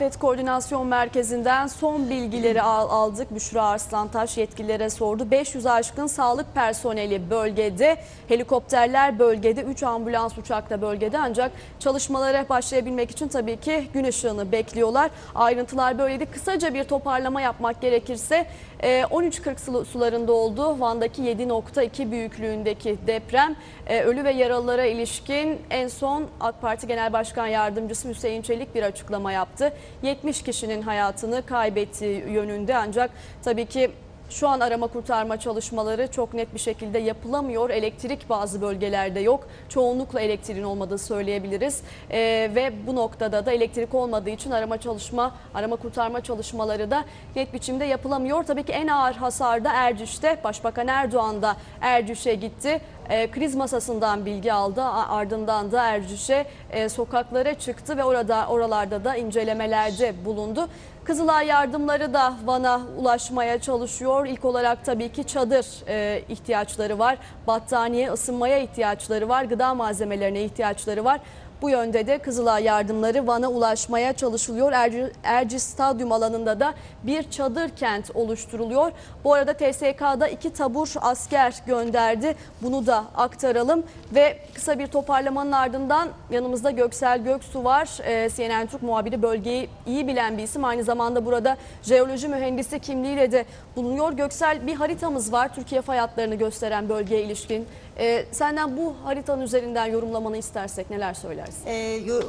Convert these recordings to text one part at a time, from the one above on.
Afet Koordinasyon Merkezi'nden son bilgileri al- aldık. Büşra Arslantaş yetkililere sordu. 500 aşkın sağlık personeli bölgede, helikopterler bölgede, 3 ambulans uçak da bölgede ancak çalışmalara başlayabilmek için tabii ki gün ışığını bekliyorlar. Ayrıntılar böyleydi. Kısaca bir toparlama yapmak gerekirse e, 13.40 su- sularında oldu. Van'daki 7.2 büyüklüğündeki deprem e, ölü ve yaralılara ilişkin en son AK Parti Genel Başkan Yardımcısı Hüseyin Çelik bir açıklama yaptı. 70 kişinin hayatını kaybettiği yönünde. Ancak tabii ki şu an arama kurtarma çalışmaları çok net bir şekilde yapılamıyor. Elektrik bazı bölgelerde yok. Çoğunlukla elektriğin olmadığı söyleyebiliriz. Ee, ve bu noktada da elektrik olmadığı için arama çalışma, arama kurtarma çalışmaları da net biçimde yapılamıyor. Tabii ki en ağır hasar da Erciş'te. Başbakan Erdoğan da Erciş'e gitti. Ee, kriz masasından bilgi aldı. Ardından da Erciş'e e, sokaklara çıktı ve orada oralarda da incelemelerde bulundu. Kızılay yardımları da Van'a ulaşmaya çalışıyor. İlk olarak tabii ki çadır e, ihtiyaçları var. Battaniye, ısınmaya ihtiyaçları var. Gıda malzemelerine ihtiyaçları var. Bu yönde de Kızılay yardımları Van'a ulaşmaya çalışılıyor. Erci, Erciş Stadyum alanında da bir çadır kent oluşturuluyor. Bu arada TSK'da iki tabur asker gönderdi. Bunu da aktaralım ve kısa bir toparlamanın ardından yanımızda Göksel Göksu var. Ee, CNN Türk muhabiri bölgeyi iyi bilen bir isim. Aynı zamanda burada jeoloji mühendisi kimliğiyle de bulunuyor. Göksel bir haritamız var. Türkiye fay gösteren bölgeye ilişkin. Ee, senden bu haritanın üzerinden yorumlamanı istersek neler söylersin? Ee,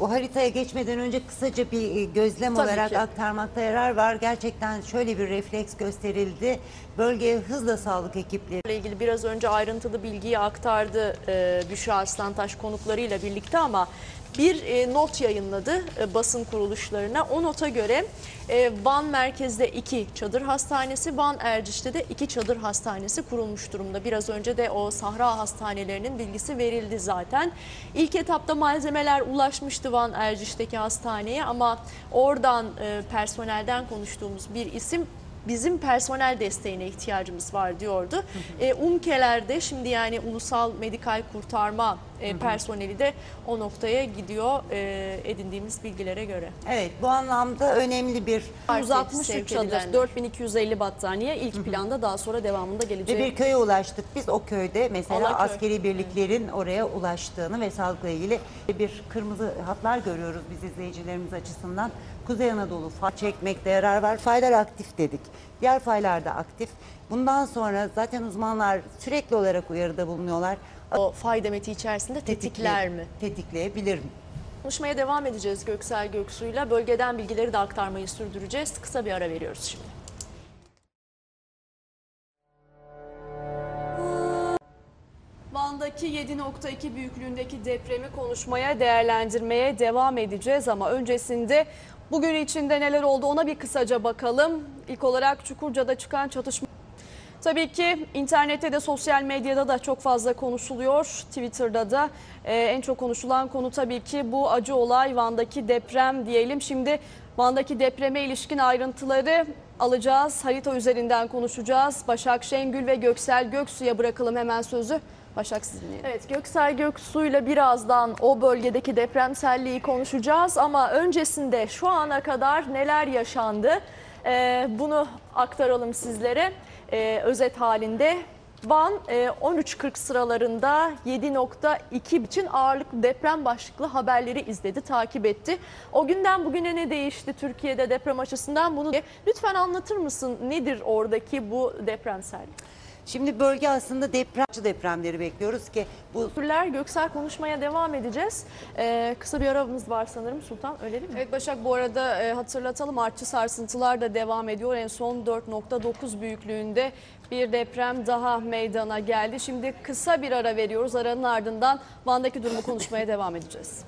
o haritaya geçmeden önce kısaca bir e, gözlem Tabii olarak ki. aktarmakta yarar var. Gerçekten şöyle bir refleks gösterildi. Bölgeye hızla sağlık ekipleri ile ilgili biraz önce ayrıntılı bilgiyi aktardı e, Büşra Aslantaş konuklarıyla birlikte ama bir e, not yayınladı e, basın kuruluşlarına. O nota göre e, Van merkezde iki çadır hastanesi, Van Erciş'te de iki çadır hastanesi kurulmuş durumda. Biraz önce de o Sahra hastanelerinin bilgisi verildi zaten. İlk etapta malzemeler ulaşmıştı Van Erciş'teki hastaneye ama oradan e, personelden konuştuğumuz bir isim bizim personel desteğine ihtiyacımız var diyordu. E, UMKE'lerde şimdi yani Ulusal Medikal Kurtarma e, personeli de o noktaya gidiyor e, edindiğimiz bilgilere göre. Evet bu anlamda önemli bir 163 sevk çadır, edilenler. 4250 battaniye ilk planda daha sonra devamında ve gelecek. bir köye ulaştık. Biz o köyde mesela Alaköy. askeri birliklerin oraya ulaştığını ve sağlıkla ilgili bir kırmızı hatlar görüyoruz biz izleyicilerimiz açısından. Kuzey Anadolu fay çekmekte yarar var. Faylar aktif dedik. Diğer faylar da aktif. Bundan sonra zaten uzmanlar sürekli olarak uyarıda bulunuyorlar. O fay demeti içerisinde tetikler mi? Tetikleyebilir mi? Konuşmaya devam edeceğiz Göksel Göksu'yla. Bölgeden bilgileri de aktarmayı sürdüreceğiz. Kısa bir ara veriyoruz şimdi. Van'daki 7.2 büyüklüğündeki depremi konuşmaya, değerlendirmeye devam edeceğiz ama öncesinde bugün içinde neler oldu ona bir kısaca bakalım. İlk olarak Çukurca'da çıkan çatışma Tabii ki internette de sosyal medyada da çok fazla konuşuluyor. Twitter'da da e, en çok konuşulan konu tabii ki bu acı olay Van'daki deprem diyelim. Şimdi Van'daki depreme ilişkin ayrıntıları alacağız. Harita üzerinden konuşacağız. Başak Şengül ve Göksel Göksu'ya bırakalım hemen sözü. Başak siz dinleyelim. Evet Göksel Göksu'yla birazdan o bölgedeki depremselliği konuşacağız ama öncesinde şu ana kadar neler yaşandı Ee, bunu aktaralım sizlere Ee, özet halinde. Van e, 13.40 sıralarında 7.2 için ağırlıklı deprem başlıklı haberleri izledi, takip etti. O günden bugüne ne değişti Türkiye'de deprem açısından bunu lütfen anlatır mısın? Nedir oradaki bu depremsellik? Şimdi bölge aslında depremci depremleri bekliyoruz ki bu Teşekkürler. Göksel konuşmaya devam edeceğiz. Ee, kısa bir aramız var sanırım Sultan öyle değil mi? Evet Başak bu arada e, hatırlatalım artçı sarsıntılar da devam ediyor. En son 4.9 büyüklüğünde bir deprem daha meydana geldi. Şimdi kısa bir ara veriyoruz. Aranın ardından Van'daki durumu konuşmaya devam edeceğiz.